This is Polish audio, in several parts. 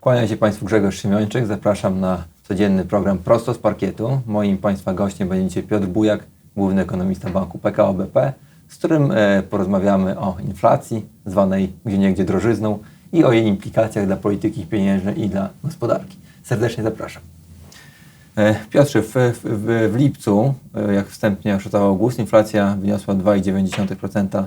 Kłania się Państwu Grzegorz Szymiończyk. Zapraszam na codzienny program Prosto z Parkietu. Moim Państwa gościem będzie Piotr Bujak, główny ekonomista banku PKO BP, z którym e, porozmawiamy o inflacji, zwanej gdzieniegdzie drożyzną i o jej implikacjach dla polityki pieniężnej i dla gospodarki. Serdecznie zapraszam. E, Piotrze, w, w, w lipcu, e, jak wstępnie oszacował August, inflacja wyniosła 2,9%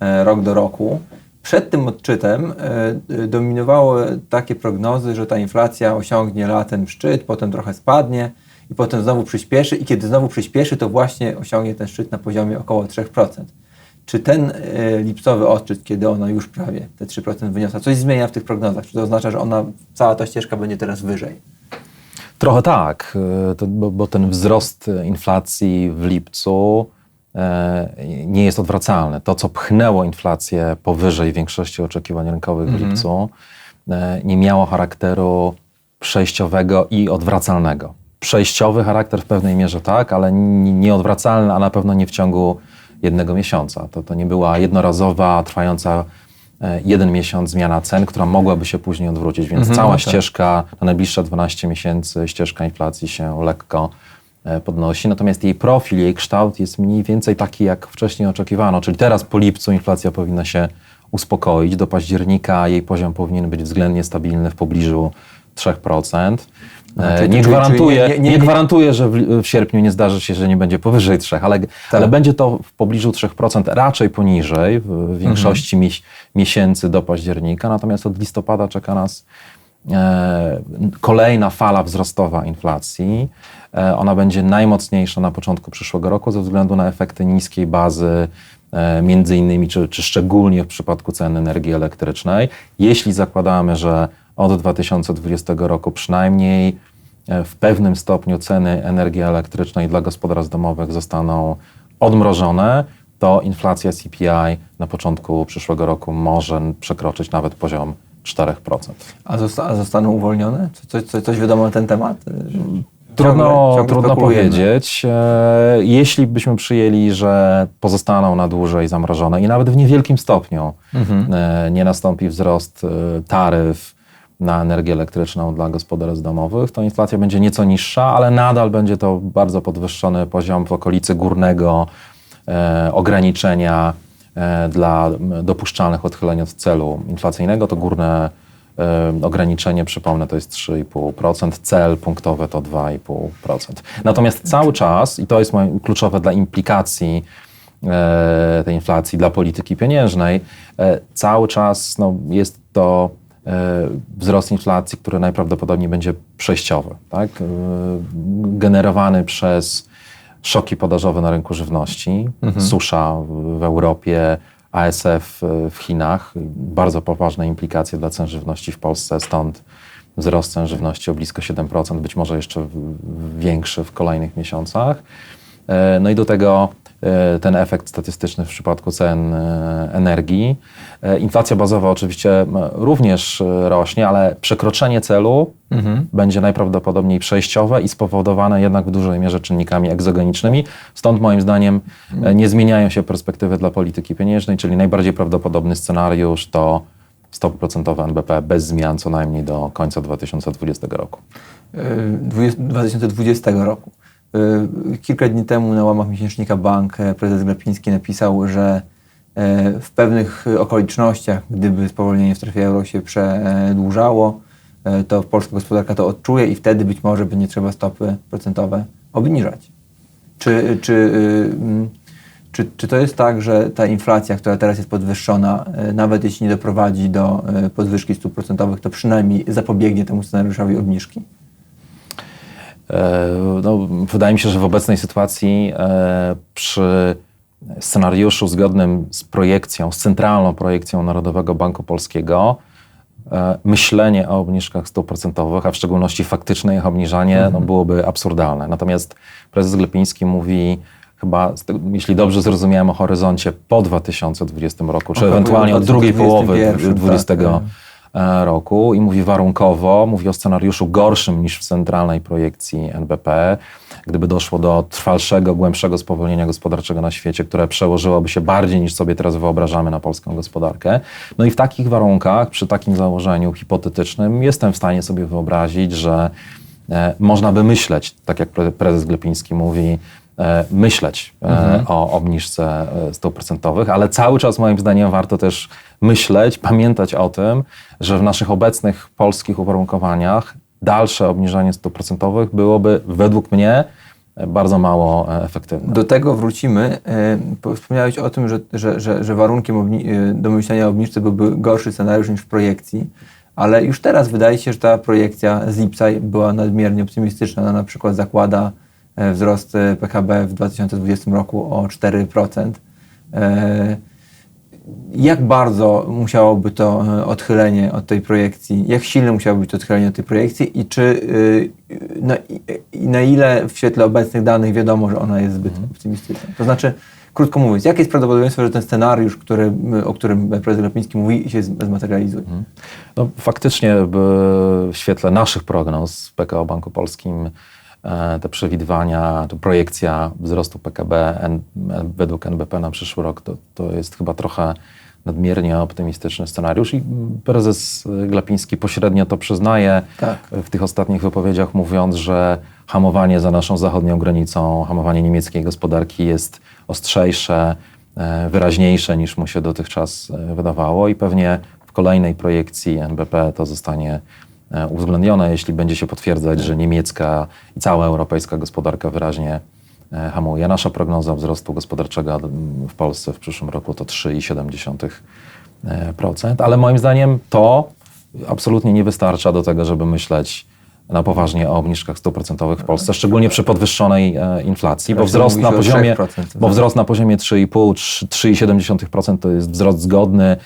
e, rok do roku. Przed tym odczytem e, dominowały takie prognozy, że ta inflacja osiągnie latem szczyt, potem trochę spadnie i potem znowu przyspieszy i kiedy znowu przyspieszy, to właśnie osiągnie ten szczyt na poziomie około 3%. Czy ten e, lipcowy odczyt, kiedy ona już prawie te 3% wyniosła, coś zmienia w tych prognozach? Czy to oznacza, że ona, cała ta ścieżka będzie teraz wyżej? Trochę tak, e, bo, ten wzrost inflacji w lipcu e, nie jest odwracalny. To, co pchnęło inflację powyżej większości oczekiwań rynkowych w lipcu, e, nie miało charakteru przejściowego i odwracalnego. Przejściowy charakter w pewnej mierze tak, ale nieodwracalny, a na pewno nie w ciągu jednego miesiąca. To, to nie była jednorazowa, trwająca e, jeden miesiąc zmiana cen, która mogłaby się później odwrócić, więc Mhm, cała no tak. ścieżka na najbliższe 12 miesięcy, ścieżka inflacji się lekko e, podnosi, natomiast jej profil, jej kształt jest mniej więcej taki, jak wcześniej oczekiwano, czyli teraz po lipcu inflacja powinna się uspokoić, do października jej poziom powinien być względnie stabilny w pobliżu 3%. E, czyli- nie, czyli nie- nie, nie- gwarantuję, że w, w sierpniu nie zdarzy się, że nie będzie powyżej 3, ale, Tak. ale będzie to w pobliżu 3%, raczej poniżej w w większości Mhm. miesięcy do października, natomiast od listopada czeka nas e, kolejna fala wzrostowa inflacji. E, ona będzie najmocniejsza na początku przyszłego roku ze względu na efekty niskiej bazy, e, między innymi, czy, czy szczególnie w przypadku cen energii elektrycznej. Jeśli zakładamy, że od 2020 roku przynajmniej e, w pewnym stopniu ceny energii elektrycznej dla gospodarstw domowych zostaną odmrożone, to inflacja CPI na początku przyszłego roku może przekroczyć nawet poziom 4%. A, zosta- a zostaną uwolnione? Co, coś, coś, wiadomo na ten temat? Trudno, Ciągle- ciągle trudno powiedzieć. E, Jeśli byśmy przyjęli, że pozostaną na dłużej zamrożone i nawet w niewielkim stopniu e, nie nastąpi wzrost e, taryf na energię elektryczną dla gospodarstw domowych, to inflacja będzie nieco niższa, ale nadal będzie to bardzo podwyższony poziom w okolicy górnego e, ograniczenia dla m, dopuszczalnych odchyleń od celu inflacyjnego. To górne e, ograniczenie, przypomnę, to jest 3,5%, cel punktowy to 2,5%. Natomiast cały czas, i to jest kluczowe dla implikacji e, tej inflacji, dla polityki pieniężnej, e, cały czas no, jest to e, wzrost inflacji, który najprawdopodobniej będzie przejściowy, tak? E, generowany przez szoki podażowe na rynku żywności, susza w, Europie, ASF w Chinach, bardzo poważne implikacje dla cen żywności w Polsce, stąd wzrost cen żywności o blisko 7%, być może jeszcze większy w kolejnych miesiącach. E, No i do tego ten efekt statystyczny w przypadku cen e, energii. E, Inflacja bazowa oczywiście również e, rośnie, ale przekroczenie celu będzie najprawdopodobniej przejściowe i spowodowane jednak w dużej mierze czynnikami egzogenicznymi. Stąd moim zdaniem e, nie zmieniają się perspektywy dla polityki pieniężnej, czyli najbardziej prawdopodobny scenariusz to stopy procentowe NBP bez zmian co najmniej do końca 2020 roku. y, 20 2020 roku. Y, Kilka dni temu na łamach miesięcznika Bank e, prezes Glapiński napisał, że e, w pewnych okolicznościach, gdyby spowolnienie w strefie euro się przedłużało, e, to polska gospodarka to odczuje i wtedy być może będzie trzeba stopy procentowe obniżać. Czy, czy, y, mm, czy, czy to jest tak, że ta inflacja, która teraz jest podwyższona, nawet jeśli nie doprowadzi do podwyżki stóp procentowych, to przynajmniej zapobiegnie temu scenariuszowi obniżki? E, No, wydaje mi się, że w obecnej sytuacji e, przy scenariuszu zgodnym z projekcją, z centralną projekcją Narodowego Banku Polskiego, e, myślenie o obniżkach stóp procentowych, a w szczególności faktyczne ich obniżanie, no, byłoby absurdalne. Natomiast prezes Glepiński mówi chyba, jeśli dobrze zrozumiałem, o horyzoncie po 2020 roku, czy O, ewentualnie od drugiej połowy 2021, 2020 tak. E, roku i mówi warunkowo, mówi o scenariuszu gorszym niż w centralnej projekcji NBP. gdyby doszło do trwalszego, głębszego spowolnienia gospodarczego na świecie, które przełożyłoby się bardziej niż sobie teraz wyobrażamy na polską gospodarkę. No i w takich warunkach, przy takim założeniu hipotetycznym, jestem w stanie sobie wyobrazić, że e, można by myśleć, tak jak pre- prezes Glepiński mówi, myśleć e, o obniżce e, stóp procentowych, ale cały czas moim zdaniem warto też myśleć, pamiętać o tym, że w naszych obecnych polskich uwarunkowaniach dalsze obniżanie stóp procentowych byłoby według mnie e, bardzo mało e, efektywne. Do tego wrócimy. E, Wspomniałeś o tym, że, że, że, że warunkiem obni- e, do myślenia o obniżce byłby gorszy scenariusz niż w projekcji, ale już teraz wydaje się, że ta projekcja z IPSA była nadmiernie optymistyczna. Ona na przykład zakłada e, wzrost e, PKB w 2020 roku o 4%. E, Jak bardzo musiałoby to e, odchylenie od tej projekcji, jak silne musiałoby być to odchylenie od tej projekcji i czy na, i- na ile w świetle obecnych danych wiadomo, że ona jest zbyt optymistyczna? To znaczy, krótko mówiąc, jakie jest prawdopodobieństwo, że ten scenariusz, który, o którym prezes Glapiński mówi, się zmaterializuje? No, faktycznie w świetle naszych prognoz PKO Banku Polskim e, te przewidywania, to projekcja wzrostu PKB według NBP na przyszły rok to, to jest chyba trochę nadmiernie optymistyczny scenariusz i prezes Glapiński pośrednio to przyznaje Tak. w tych ostatnich wypowiedziach, mówiąc, że hamowanie za naszą zachodnią granicą, hamowanie niemieckiej gospodarki jest ostrzejsze, e, wyraźniejsze niż mu się dotychczas e, wydawało i pewnie w kolejnej projekcji NBP to zostanie e, uwzględnione, jeśli będzie się potwierdzać, że niemiecka i cała europejska gospodarka wyraźnie e, hamuje. Nasza prognoza wzrostu gospodarczego w Polsce w przyszłym roku to 3,7%, ale moim zdaniem to absolutnie nie wystarcza do tego, żeby myśleć na poważnie o obniżkach stóp procentowych w Polsce, szczególnie przy podwyższonej e, inflacji, bo Zresztą wzrost mówi na poziomie, 3%, bo wzrost na poziomie 3,5, 3 3,7% to jest wzrost zgodny e,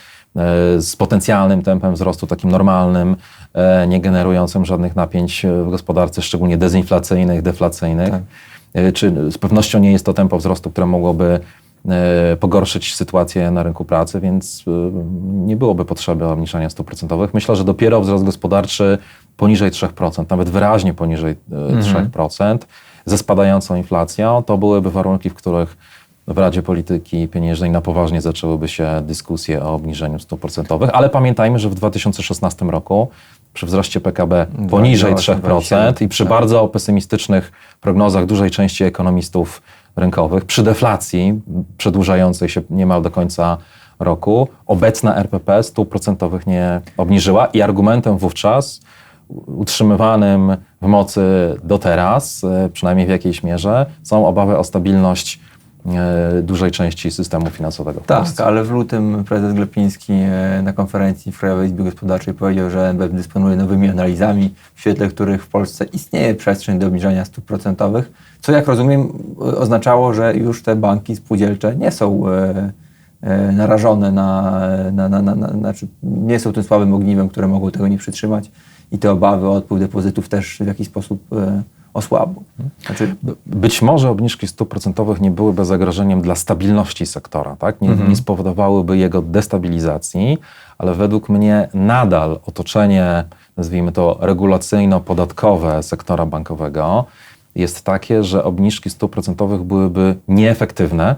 z potencjalnym tempem wzrostu, takim normalnym, e, nie generującym żadnych napięć e, w gospodarce, szczególnie dezinflacyjnych, deflacyjnych. E, Czy z pewnością nie jest to tempo wzrostu, które mogłoby e, pogorszyć sytuację na rynku pracy, więc e, nie byłoby potrzeby obniżania stóp procentowych. Myślę, że dopiero wzrost gospodarczy poniżej 3%, nawet wyraźnie poniżej e, 3%, ze spadającą inflacją, to byłyby warunki, w których w Radzie Polityki Pieniężnej na poważnie zaczęłyby się dyskusje o obniżeniu stóp procentowych, ale pamiętajmy, że w 2016 roku przy wzroście PKB poniżej 3% i przy bardzo pesymistycznych prognozach dużej części ekonomistów rynkowych, przy deflacji przedłużającej się niemal do końca roku, obecna RPP stóp procentowych nie obniżyła i argumentem wówczas utrzymywanym w mocy do teraz, e, przynajmniej w jakiejś mierze, są obawy o stabilność dużej części systemu finansowego w Tak, ale w lutym prezes Glepiński e, na konferencji w Krajowej Izbie Gospodarczej powiedział, że NBP dysponuje nowymi analizami, w świetle których w Polsce istnieje przestrzeń do obniżania stóp procentowych, co jak rozumiem e, oznaczało, że już te banki spółdzielcze nie są e, e, narażone na, na, na, na, na znaczy nie są tym słabym ogniwem, które mogą tego nie przytrzymać i te obawy o odpływ depozytów też w jakiś sposób osłabły. Znaczy, Być może obniżki stóp procentowych nie byłyby zagrożeniem dla stabilności sektora, tak? nie, nie spowodowałyby jego destabilizacji, ale według mnie nadal otoczenie, nazwijmy to regulacyjno-podatkowe sektora bankowego jest takie, że obniżki stóp procentowych byłyby nieefektywne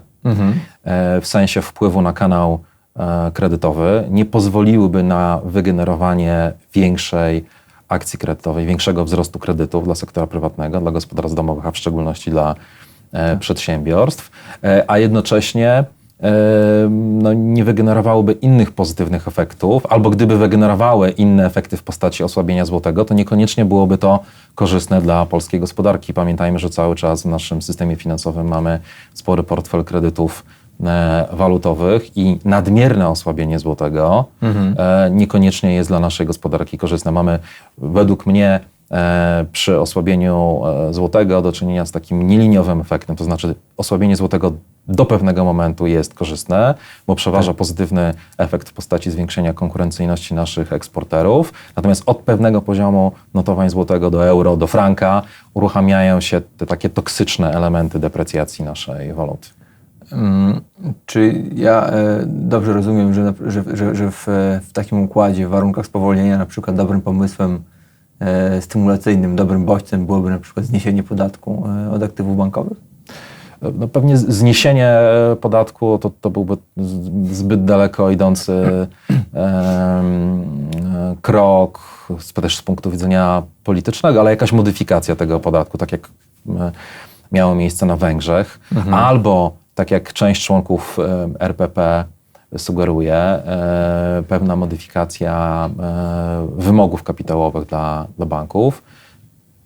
e, w sensie wpływu na kanał e, kredytowy, nie pozwoliłyby na wygenerowanie większej akcji kredytowej, większego wzrostu kredytów dla sektora prywatnego, dla gospodarstw domowych, a w szczególności dla e, przedsiębiorstw, e, a jednocześnie e, no, nie wygenerowałyby innych pozytywnych efektów, albo gdyby wygenerowały inne efekty w postaci osłabienia złotego, to niekoniecznie byłoby to korzystne dla polskiej gospodarki. Pamiętajmy, że cały czas w naszym systemie finansowym mamy spory portfel kredytów walutowych i nadmierne osłabienie złotego e, niekoniecznie jest dla naszej gospodarki korzystne. Mamy według mnie e, przy osłabieniu e, złotego do czynienia z takim nieliniowym efektem, to znaczy osłabienie złotego do pewnego momentu jest korzystne, bo przeważa pozytywny efekt w postaci zwiększenia konkurencyjności naszych eksporterów, natomiast od pewnego poziomu notowań złotego do euro, do franka uruchamiają się te takie toksyczne elementy deprecjacji naszej waluty. Mm, Czy ja e, dobrze rozumiem, że, że, że, w, e, w takim układzie, w warunkach spowolnienia, na przykład dobrym pomysłem e, stymulacyjnym, dobrym bodźcem byłoby na przykład zniesienie podatku od aktywów bankowych? No pewnie zniesienie podatku to, to byłby zbyt daleko idący krok, też z punktu widzenia politycznego, ale jakaś modyfikacja tego podatku, tak jak miało miejsce na Węgrzech, albo tak jak część członków RPP sugeruje, e, pewna modyfikacja e, wymogów kapitałowych dla, dla banków.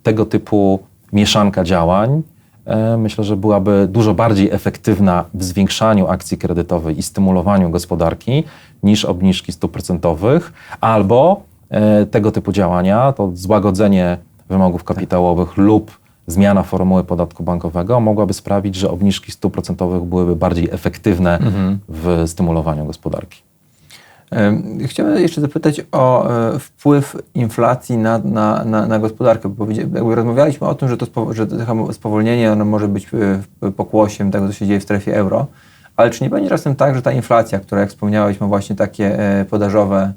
Tego typu mieszanka działań e, myślę, że byłaby dużo bardziej efektywna w zwiększaniu akcji kredytowej i stymulowaniu gospodarki niż obniżki stóp procentowych, albo tego typu działania, to złagodzenie wymogów kapitałowych lub zmiana formuły podatku bankowego mogłaby sprawić, że obniżki stóp procentowych byłyby bardziej efektywne w stymulowaniu gospodarki. Em, Chciałem jeszcze zapytać o e, wpływ inflacji na, na, na, na gospodarkę. Bo jakby rozmawialiśmy o tym, że to spo, że spowolnienie ono może być e, pokłosiem tego, co się dzieje w strefie euro, ale czy nie będzie czasem tak, że ta inflacja, która jak wspomniałeś ma właśnie takie e, podażowe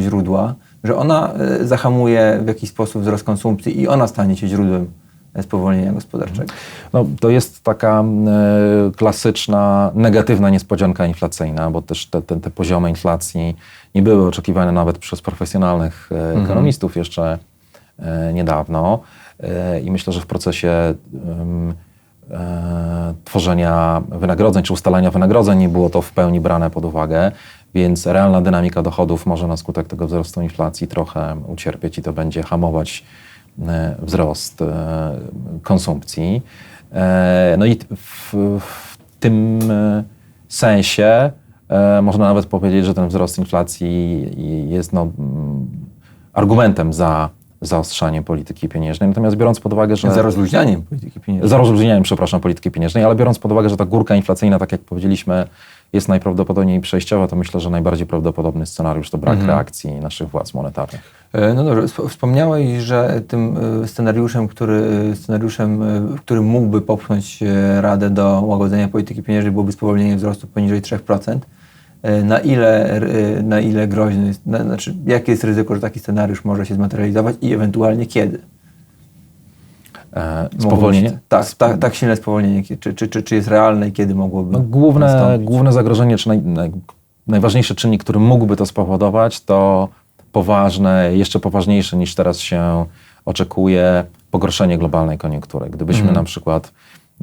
źródła, że ona e, zahamuje w jakiś sposób wzrost konsumpcji i ona stanie się źródłem e, spowolnienia gospodarczego? No, to jest taka e, klasyczna, negatywna niespodzianka inflacyjna, bo też te, te, te poziomy inflacji nie były oczekiwane nawet przez profesjonalnych e, ekonomistów jeszcze niedawno. I myślę, że w procesie tworzenia wynagrodzeń czy ustalania wynagrodzeń nie było to w pełni brane pod uwagę, więc realna dynamika dochodów może na skutek tego wzrostu inflacji trochę ucierpieć i to będzie hamować e, wzrost e, konsumpcji. E, No i w, w tym sensie można nawet powiedzieć, że ten wzrost inflacji jest no, mm, argumentem za zaostrzaniem polityki pieniężnej. Natomiast biorąc pod uwagę, że... Za rozluźnianiem polityki pieniężnej. Za rozluźnieniem, przepraszam, polityki pieniężnej, ale biorąc pod uwagę, że ta górka inflacyjna, tak jak powiedzieliśmy, jest najprawdopodobniej przejściowa, to myślę, że najbardziej prawdopodobny scenariusz to brak reakcji naszych władz monetarnych. E, No dobrze, sp- wspomniałeś, że tym e, scenariuszem, który, e, scenariuszem, który mógłby popchnąć Radę do łagodzenia polityki pieniężnej byłoby spowolnienie wzrostu poniżej 3%. E, Na ile, na ile groźny jest, na, znaczy jakie jest ryzyko, że taki scenariusz może się zmaterializować i ewentualnie kiedy? E, spowolnienie? Tak, tak, tak silne spowolnienie, czy, czy, czy, czy jest realne i kiedy mogłoby No, główne, nastąpić? główne zagrożenie, czy naj, naj, najważniejszy czynnik, który mógłby to spowodować, to poważne, jeszcze poważniejsze niż teraz się oczekuje, pogorszenie globalnej koniunktury. Gdybyśmy na przykład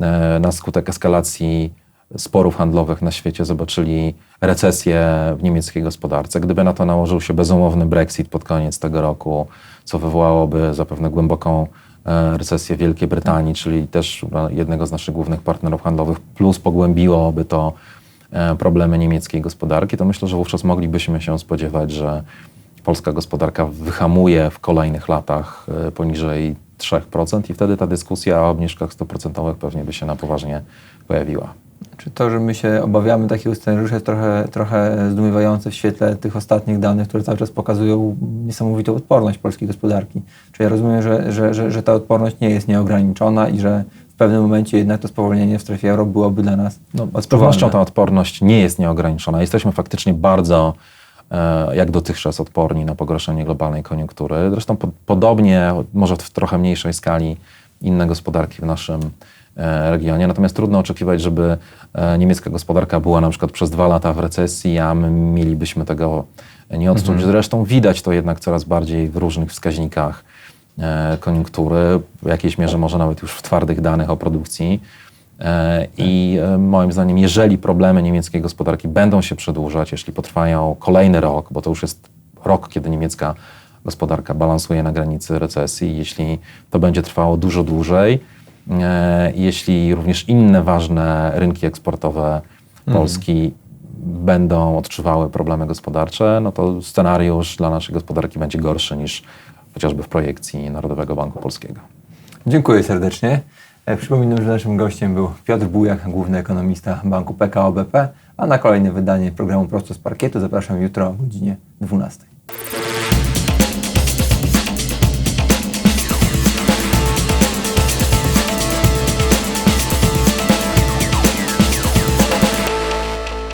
e, na skutek eskalacji sporów handlowych na świecie zobaczyli recesję w niemieckiej gospodarce, gdyby na to nałożył się bezumowny Brexit pod koniec tego roku, co wywołałoby zapewne głęboką e, recesję Wielkiej Brytanii, czyli też e, jednego z naszych głównych partnerów handlowych, plus pogłębiłoby to e, problemy niemieckiej gospodarki, to myślę, że wówczas moglibyśmy się spodziewać, że polska gospodarka wyhamuje w kolejnych latach e, poniżej 3% i wtedy ta dyskusja o obniżkach 100% pewnie by się na poważnie pojawiła. Czy to, że my się obawiamy takiego scenariusza jest trochę, trochę zdumiewające w świetle tych ostatnich danych, które cały czas pokazują niesamowitą odporność polskiej gospodarki? Czy ja rozumiem, że, że, że, że ta odporność nie jest nieograniczona i że w pewnym momencie jednak to spowolnienie w strefie euro byłoby dla nas No, z pewnością ta odporność nie jest nieograniczona. Jesteśmy faktycznie bardzo, e, jak dotychczas, odporni na pogorszenie globalnej koniunktury. Zresztą po, podobnie, może w trochę mniejszej skali, inne gospodarki w naszym regionie. Natomiast trudno oczekiwać, żeby e, niemiecka gospodarka była na przykład przez dwa lata w recesji, a my mielibyśmy tego nie odczuć. Zresztą widać to jednak coraz bardziej w różnych wskaźnikach e, koniunktury, w jakiejś mierze może nawet już w twardych danych o produkcji. E, I e, moim zdaniem, jeżeli problemy niemieckiej gospodarki będą się przedłużać, jeśli potrwają kolejny rok, bo to już jest rok, kiedy niemiecka gospodarka balansuje na granicy recesji, jeśli to będzie trwało dużo dłużej, e, jeśli również inne ważne rynki eksportowe Polski będą odczuwały problemy gospodarcze, no to scenariusz dla naszej gospodarki będzie gorszy niż chociażby w projekcji Narodowego Banku Polskiego. Dziękuję serdecznie. E, Przypominam, że naszym gościem był Piotr Bujak, główny ekonomista banku PKO BP, a na kolejne wydanie programu Prosto z Parkietu zapraszam jutro o godzinie 12.